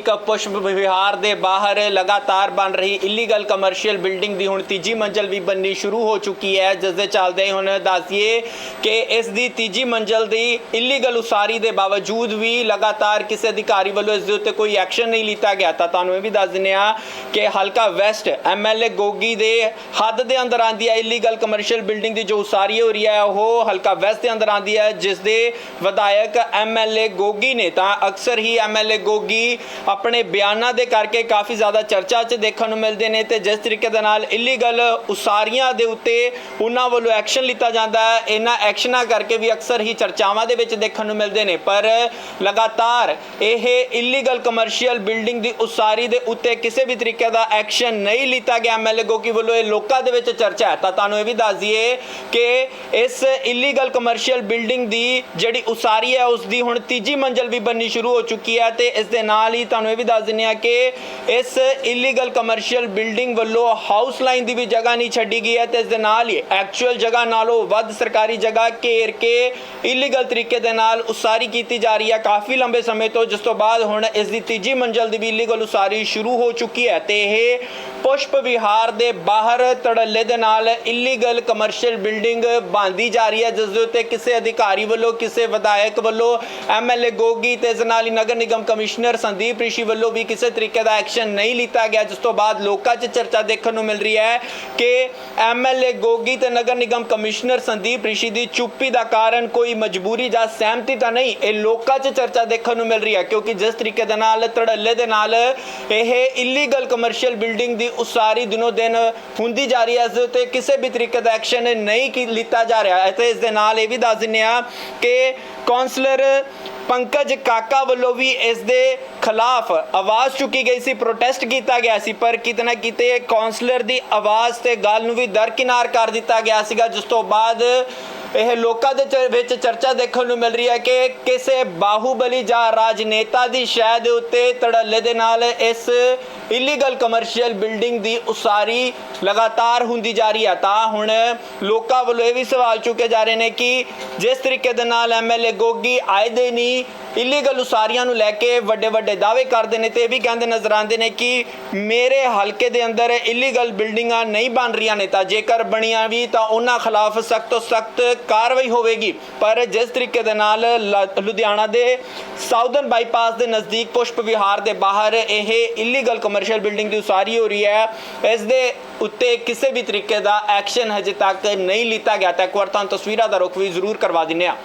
ਇੱਕ ਪੁਸ਼ਪ ਵਿਹਾਰ ਦੇ ਬਾਹਰ ਲਗਾਤਾਰ ਬਣ ਰਹੀ ਇਲੀਗਲ ਕਮਰਸ਼ੀਅਲ ਬਿਲਡਿੰਗ ਦੀ ਹੁਣ ਤੀਜੀ ਮੰਜ਼ਲ ਵੀ ਬੰਨੀ ਸ਼ੁਰੂ ਹੋ ਚੁੱਕੀ ਹੈ, ਜਿਸ ਦੇ ਚੱਲਦੇ ਹੁਣ ਦੱਸੀਏ ਕਿ ਇਸ ਦੀ ਤੀਜੀ ਮੰਜ਼ਲ ਦੀ ਇਲੀਗਲ ਉਸਾਰੀ ਦੇ ਬਾਵਜੂਦ ਵੀ ਲਗਾਤਾਰ ਕਿਸੇ ਅਧਿਕਾਰੀ ਵੱਲੋਂ ਇਸ ਦੇ ਉੱਤੇ ਕੋਈ ਐਕਸ਼ਨ ਨਹੀਂ ਲਿੱਤਾ ਗਿਆ। ਤਾਂ ਤੁਹਾਨੂੰ ਇਹ ਵੀ ਦੱਸ ਦਿੰਦੇ ਆ ਕਿ ਹਲਕਾ ਵੈਸਟ ਐਮਐਲਏ ਗੋਗੀ ਦੇ ਹੱਦ ਦੇ ਅੰਦਰ ਆਂਦੀ ਹੈ ਇਲੀਗਲ ਕਮਰਸ਼ੀਅਲ ਬਿਲਡਿੰਗ ਦੀ ਜੋ ਉਸਾਰੀ ਹੋ ਰਹੀ ਹੈ, ਉਹ ਹਲਕਾ ਵੈਸਟ ਦੇ ਅੰਦਰ ਆਂਦੀ ਹੈ, ਜਿਸ ਦੇ ਵਿਧਾਇਕ ਐਮਐਲਏ ਗੋਗੀ ਨੇ। ਤਾਂ ਅਕਸਰ ਹੀ ਐਮਐਲਏ ਗੋਗੀ ਆਪਣੇ ਬਿਆਨਾਂ ਦੇ ਕਰਕੇ ਕਾਫੀ ਜ਼ਿਆਦਾ ਚਰਚਾ 'ਚ ਦੇਖਣ ਨੂੰ ਮਿਲਦੇ ਨੇ ਤੇ ਜਿਸ ਤਰੀਕੇ ਦੇ ਨਾਲ ਇਲੀਗਲ ਉਸਾਰੀਆਂ ਦੇ ਉੱਤੇ ਉਹਨਾਂ ਵੱਲੋਂ ਐਕਸ਼ਨ ਲਿੱਤਾ ਜਾਂਦਾ ਹੈ। ਇਹਨਾਂ ਐਕਸ਼ਨਾਂ ਕਰਕੇ ਵੀ ਅਕਸਰ ਹੀ ਚਰਚਾਵਾਂ ਦੇ ਵਿੱਚ ਦੇਖਣ ਨੂੰ ਮਿਲਦੇ ਨੇ। ਪਰ ਲਗਾਤਾਰ ਇਹ ਇਲੀਗਲ ਕਮਰਸ਼ੀਅਲ ਬਿਲਡਿੰਗ ਦੀ ਉਸਾਰੀ ਦੇ ਉੱਤੇ ਕਿਸੇ ਵੀ ਤਰੀਕੇ ਦਾ ਐਕਸ਼ਨ ਨਹੀਂ ਲਿੱਤਾ ਗਿਆ। ਐਮਐਲਏ ਗੋਕੀ ਵੱਲੋਂ ਇਹ ਲੋਕਾਂ ਦੇ ਵਿੱਚ ਚਰਚਾ ਹੈ। ਤਾਂ ਤੁਹਾਨੂੰ ਇਹ ਵੀ ਦੱਸ ਦਈਏ ਕਿ ਇਸ ਇਲੀਗਲ ਕਮਰਸ਼ੀਅਲ ਬਿਲਡਿੰਗ ਦੀ ਜਿਹੜੀ ਉਸਾਰੀ ਹੈ, ਉਸ ਦੀ ਹੁਣ ਤੀਜੀ ਮੰਜ਼ਲ ਵੀ ਬਣਨੀ ਸ਼ੁਰੂ ਹੋ ਚੁੱਕੀ ਹੈ ਤੇ ਇਸ ਦੇ ਨਾਲ ਹੀ ਤੁਹਾਨੂੰ ਇਹ ਵੀ ਦੱਸ ਦਿੰਦੇ ਆ ਕਿ ਇਸ ਇਲੀਗਲ ਕਮਰਸ਼ੀਅਲ ਬਿਲਡਿੰਗ ਵੱਲੋਂ ਹਾਊਸ ਲਾਈਨ ਦੀ ਵੀ ਜਗ੍ਹਾ ਨਹੀਂ ਛੱਡੀ ਗਈ ਹੈ ਤੇ ਇਸ ਦੇ ਨਾਲ ਹੀ ਐਕਚੁਅਲ ਜਗ੍ਹਾ ਨਾਲੋਂ ਵੱਧ ਸਰਕਾਰੀ ਜਗ੍ਹਾ ਘੇਰ ਕੇ ਇਲੀਗਲ ਤਰੀਕੇ ਦੇ ਨਾਲ ਉਸਾਰੀ ਕੀਤੀ ਜਾ ਰਹੀ ਹੈ। ਕਾਫੀ ਲੰਬੇ ਸਮੇਂ ਤੋਂ ਜਿਸ ਤੋਂ ਬਾਅਦ ਹੁਣ ਇਸ ਦੀ ਤੀਜੀ ਮੰਜ਼ਲ ਦੀ ਵੀ ਇਲੀਗਲ ਉਸਾਰੀ ਸ਼ੁਰੂ ਹੋ ਚੁੱਕੀ ਹੈ ਤੇ ਇਹ ਪੁਸ਼ਪ ਵਿਹਾਰ ਦੇ ਬਾਹਰ ਤੜੱਲੇ ਦੇ ਨਾਲ ਇਲੀਗਲ ਕਮਰਸ਼ੀਅਲ ਬਿਲਡਿੰਗ ਬਣਦੀ ਜਾ ਰਹੀ ਹੈ, ਜਿਸ ਦੇ ਉੱਤੇ ਕਿਸੇ ਅਧਿਕਾਰੀ ਵੱਲੋਂ, ਕਿਸੇ ਵਿਧਾਇਕ ਵੱਲੋਂ ਐਮਐਲਏ ਗੋਗੀ ਤੇ ਇਸ ਨਾਲ ਹੀ ਨਗਰ ਨਿਗਮ ਕਮਿਸ਼ਨਰ ਸੰਦੀਪ ਰਿਸ਼ੀ ਵੱਲੋਂ ਵੀ ਕਿਸੇ ਤਰੀਕੇ ਦਾ ਐਕਸ਼ਨ ਨਹੀਂ ਲਿੱਤਾ ਗਿਆ, ਜਿਸ ਤੋਂ ਬਾਅਦ ਲੋਕਾਂ 'ਚ ਚਰਚਾ ਦੇਖਣ ਨੂੰ ਮਿਲ ਰਹੀ ਹੈ ਕਿ ਐਮਐਲਏ ਗੋਗੀ ਤੇ ਨਗਰ ਨਿਗਮ ਕਮਿਸ਼ਨਰ ਸੰਦੀਪ ਰਿਸ਼ੀ ਦੀ ਚੁੱਪੀ ਦਾ ਕਾਰਨ ਕੋਈ ਮਜਬੂਰੀ ਜਾਂ ਸਹਿਮਤੀ ਤਾਂ ਨਹੀਂ, ਇਹ ਲੋਕਾਂ 'ਚ ਚਰਚਾ ਦੇਖਣ ਨੂੰ ਮਿਲ ਰਹੀ ਹੈ, ਕਿਉਂਕਿ ਜਿਸ ਤਰੀਕੇ ਦੇ ਨਾਲ ਧੜੱਲੇ ਦੇ ਨਾਲ ਇਹ ਇਲੀਗਲ ਕਮਰਸ਼ੀਅਲ ਬਿਲਡਿੰਗ ਦੀ ਉਸਾਰੀ ਦਿਨੋ ਦਿਨ ਹੁੰਦੀ ਜਾ ਰਹੀ ਹੈ। ਇਸ ਦੇ ਉੱਤੇ ਕਿਸੇ ਵੀ ਤਰੀਕੇ ਦਾ ਐਕਸ਼ਨ ਨਹੀਂ ਕੀ ਲਿੱਤਾ ਜਾ ਰਿਹਾ। ਹੈ ਤੇ ਇਸ ਦੇ ਨਾਲ ਇਹ ਵੀ ਦੱਸ ਦਿੰਨੇ ਆ ਕਿ ਕਾਉਂਸਲਰ ਪੰਕਜ ਕਾਕਾ ਵੱਲੋਂ ਵੀ ਇਸ ਦੇ ਖਿਲਾਫ ਆਵਾਜ਼ ਚੁੱਕੀ ਗਈ ਸੀ ਪ੍ਰੋਟੈਸਟ ਕੀਤਾ ਗਿਆ ਸੀ। ਪਰ ਕਿਤੇ ਨਾ ਕਿਤੇ ਕਾਉਂਸਲਰ ਦੀ ਆਵਾਜ਼ ਤੇ ਗੱਲ ਨੂੰ ਵੀ ਦਰਕਿਨਾਰ ਕਰ ਦਿੱਤਾ ਗਿਆ ਸੀਗਾ, ਜਿਸ ਤੋਂ ਬਾਅਦ ਇਹ ਲੋਕਾਂ ਦੇ ਚ- ਵਿੱਚ ਚਰਚਾ ਦੇਖਣ ਨੂੰ ਮਿਲ ਰਹੀ ਹੈ ਕਿ ਕਿਸੇ ਬਾਹੂਬਲੀ ਜਾਂ ਰਾਜਨੇਤਾ ਦੀ ਸ਼ੈ ਦੇ ਉੱਤੇ ਤੜੱਲੇ ਦੇ ਨਾਲ ਇਸ ਇਲੀਗਲ ਕਮਰਸ਼ੀਅਲ ਬਿਲਡਿੰਗ ਦੀ ਉਸਾਰੀ ਲਗਾਤਾਰ ਹੁੰਦੀ ਜਾ ਰਹੀ ਹੈ। ਤਾਂ ਹੁਣ ਲੋਕਾਂ ਵੱਲੋਂ ਇਹ ਵੀ ਸਵਾਲ ਚੁੱਕੇ ਜਾ ਰਹੇ ਨੇ ਕਿ ਜਿਸ ਤਰੀਕੇ ਦੇ ਨਾਲ ਐਮਐਲਏ ਗੋਗੀ ਆਏ ਦੇ ਨਹੀਂ ਇਲੀਗਲ ਉਸਾਰੀਆਂ ਨੂੰ ਲੈ ਕੇ ਵੱਡੇ ਵੱਡੇ ਦਾਅਵੇ ਕਰਦੇ ਨੇ ਤੇ ਇਹ ਵੀ ਕਹਿੰਦੇ ਨਜ਼ਰ ਆਉਂਦੇ ਨੇ ਕਿ ਮੇਰੇ ਹਲਕੇ ਦੇ ਅੰਦਰ ਇਲੀਗਲ ਬਿਲਡਿੰਗਾਂ ਨਹੀਂ ਬਣ ਰਹੀਆਂ ਨੇ ਤਾਂ ਜੇਕਰ ਬਣੀਆਂ ਵੀ ਤਾਂ ਉਹਨਾਂ ਖਿਲਾਫ ਸਖਤ ਤੋਂ ਸਖਤ ਕਾਰਵਾਈ ਹੋਵੇਗੀ। ਪਰ ਜਿਸ ਤਰੀਕੇ ਦੇ ਨਾਲ ਲ- ਲੁਧਿਆਣਾ ਦੇ ਸਾਊਦਰਨ ਬਾਈਪਾਸ ਦੇ ਨਜ਼ਦੀਕ ਪੁਸ਼ਪ ਵਿਹਾਰ ਦੇ ਬਾਹਰ ਇਹ ਇਲੀਗਲ ਕਮਰਸ਼ੀਅਲ ਬਿਲਡਿੰਗ ਦੀ ਉਸਾਰੀ ਹੋ ਰਹੀ ਹੈ। ਇਸ ਦੇ ਉੱਤੇ ਕਿਸੇ ਵੀ ਤਰੀਕੇ ਦਾ ਐਕਸ਼ਨ ਹਜੇ ਤੱਕ ਨਹੀਂ ਲਿੱਤਾ ਗਿਆ। ਤਾਂ ਇੱਕ ਵਾਰ ਤੁਹਾਨੂੰ ਤਸਵੀਰਾਂ ਦਾ ਰੁਖ ਵੀ ਜ਼ਰੂਰ ਕਰਵਾ ਦਿੰਨੇ ਆ